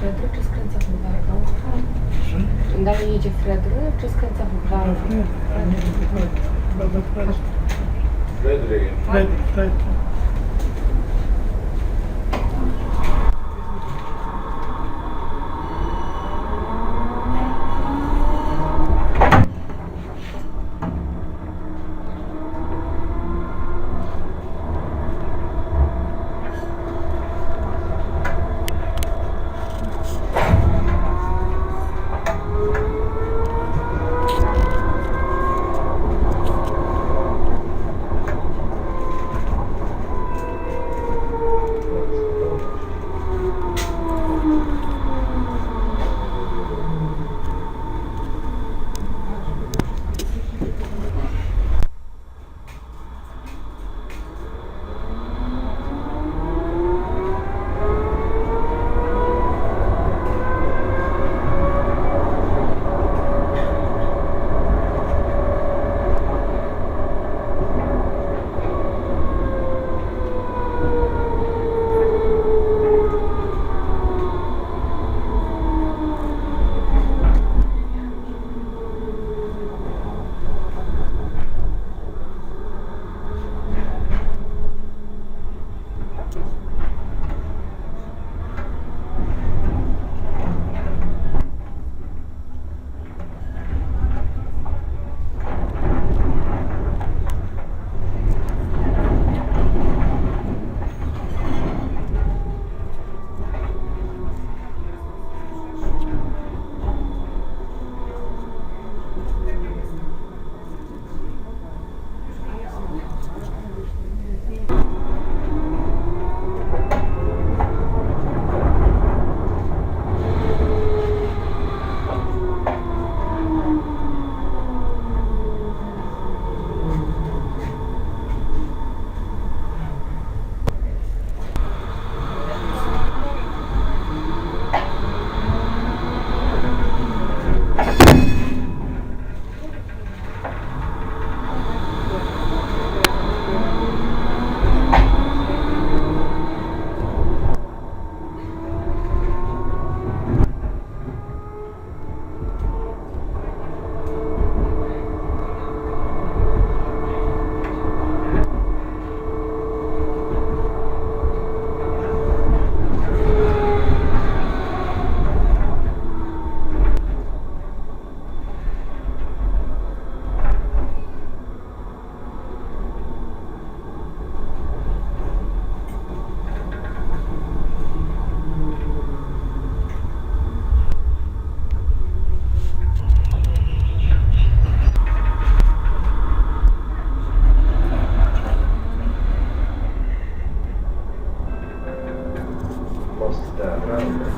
Fredry, czy skręca w Wargą? Dalej jedzie Fredry, czy skręca w Wargą? Fredry. Fred, Fred. Bye.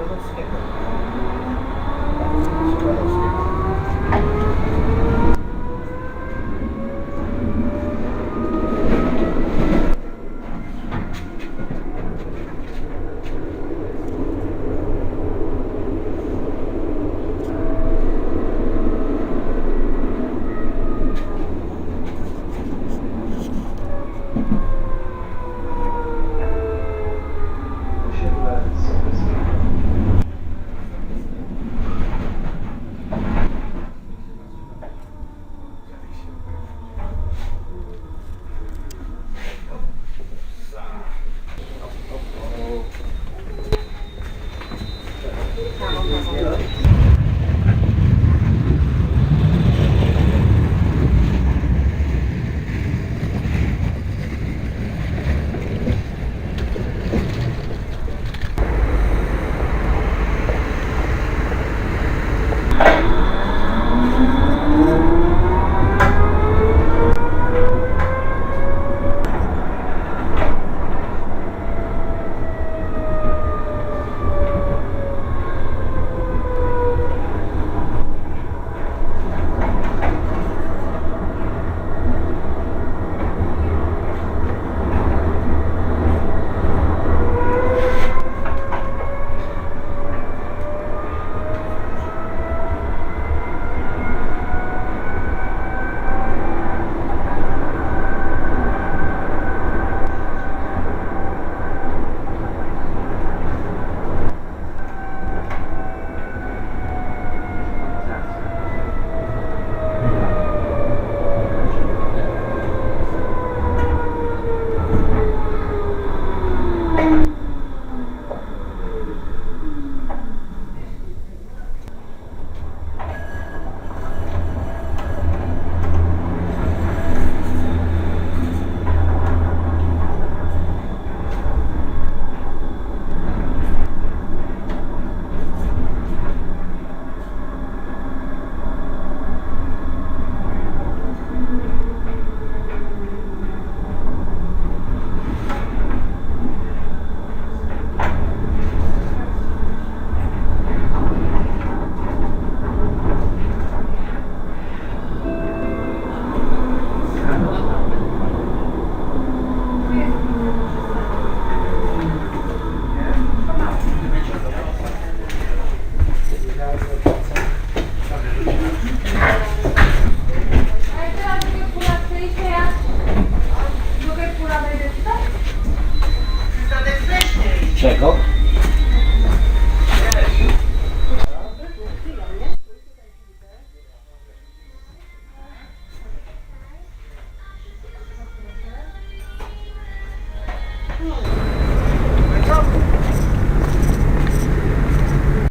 performance